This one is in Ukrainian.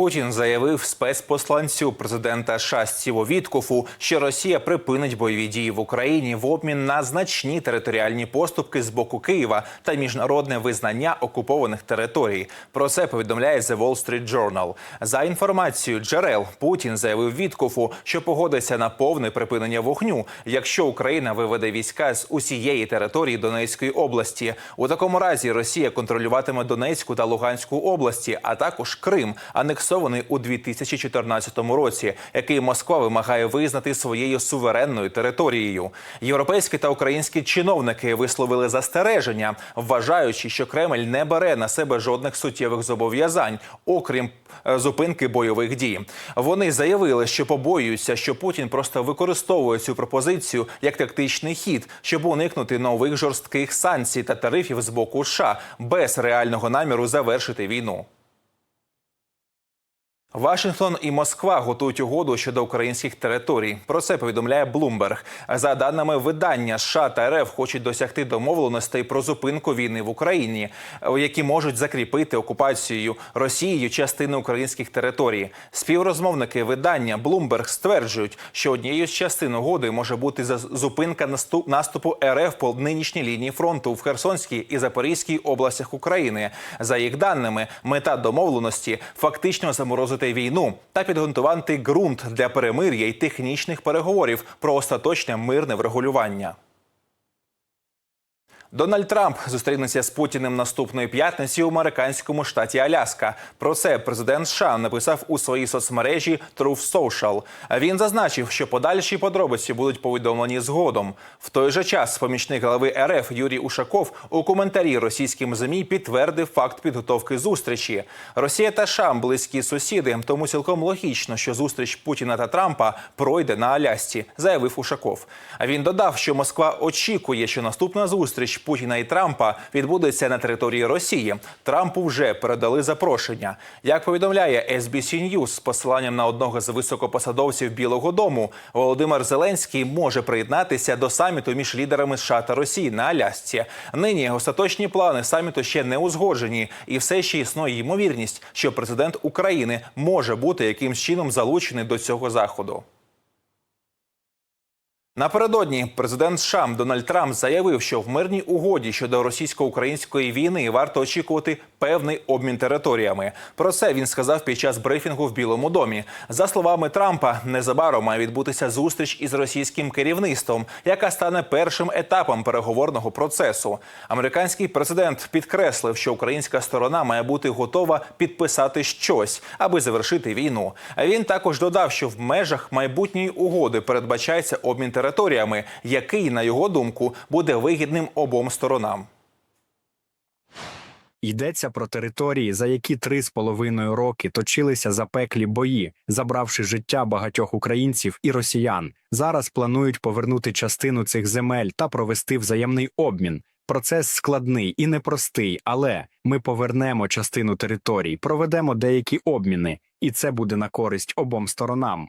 Путін заявив спецпосланцю президента США Стіву Віткофу, що Росія припинить бойові дії в Україні в обмін на значні територіальні поступки з боку Києва та міжнародне визнання окупованих територій. Про це повідомляє The Wall Street Journal. За інформацією джерел, Путін заявив Віткофу, що погодиться на повне припинення вогню, якщо Україна виведе війська з усієї території Донецької області. У такому разі Росія контролюватиме Донецьку та Луганську області, а також Крим, анексований у 2014 році, який Москва вимагає визнати своєю суверенною територією. Європейські та українські чиновники висловили застереження, вважаючи, що Кремль не бере на себе жодних суттєвих зобов'язань, окрім е, зупинки бойових дій. Вони заявили, що побоюються, що Путін просто використовує цю пропозицію як тактичний хід, щоб уникнути нових жорстких санкцій та тарифів з боку США без реального наміру завершити війну. Вашингтон і Москва готують угоду щодо українських територій. Про це повідомляє Блумберг. За даними видання, США та РФ хочуть досягти домовленостей про зупинку війни в Україні, які можуть закріпити окупацією Росією частини українських територій. Співрозмовники видання Блумберг стверджують, що однією з частин угоди може бути зупинка наступ- наступу РФ по нинішній лінії фронту в Херсонській і Запорізькій областях України. За їх даними, мета домовленості фактично заморозити війну та підґрунтувати ґрунт для перемир'я й технічних переговорів про остаточне мирне врегулювання. Дональд Трамп зустрінеться з Путіним наступної п'ятниці у американському штаті Аляска. Про це президент США написав у своїй соцмережі Truth Social. Він зазначив, що подальші подробиці будуть повідомлені згодом. В той же час помічник глави РФ Юрій Ушаков у коментарі російським ЗМІ підтвердив факт підготовки зустрічі. Росія та США – близькі сусіди, тому цілком логічно, що зустріч Путіна та Трампа пройде на Алясці, заявив Ушаков. А він додав, що Москва очікує, що наступна зустріч Путіна і Трампа відбудеться на території Росії. Трампу вже передали запрошення. Як повідомляє SBC News з посиланням на одного з високопосадовців Білого Дому, Володимир Зеленський може приєднатися до саміту між лідерами США та Росії на Алясці. Нині остаточні плани саміту ще не узгоджені, і все ще існує ймовірність, що президент України може бути якимсь чином залучений до цього заходу. Напередодні президент США Дональд Трамп заявив, що в мирній угоді щодо російсько-української війни варто очікувати певний обмін територіями. Про це він сказав під час брифінгу в Білому домі. За словами Трампа, незабаром має відбутися зустріч із російським керівництвом, яка стане першим етапом переговорного процесу. Американський президент підкреслив, що українська сторона має бути готова підписати щось, аби завершити війну. Він також додав, що в межах майбутньої угоди передбачається обмін територіями, який, на його думку, буде вигідним обом сторонам. Йдеться про території, за які три з половиною роки точилися запеклі бої, забравши життя багатьох українців і росіян. Зараз планують повернути частину цих земель та провести взаємний обмін. Процес складний і непростий, але ми повернемо частину територій, проведемо деякі обміни, і це буде на користь обом сторонам.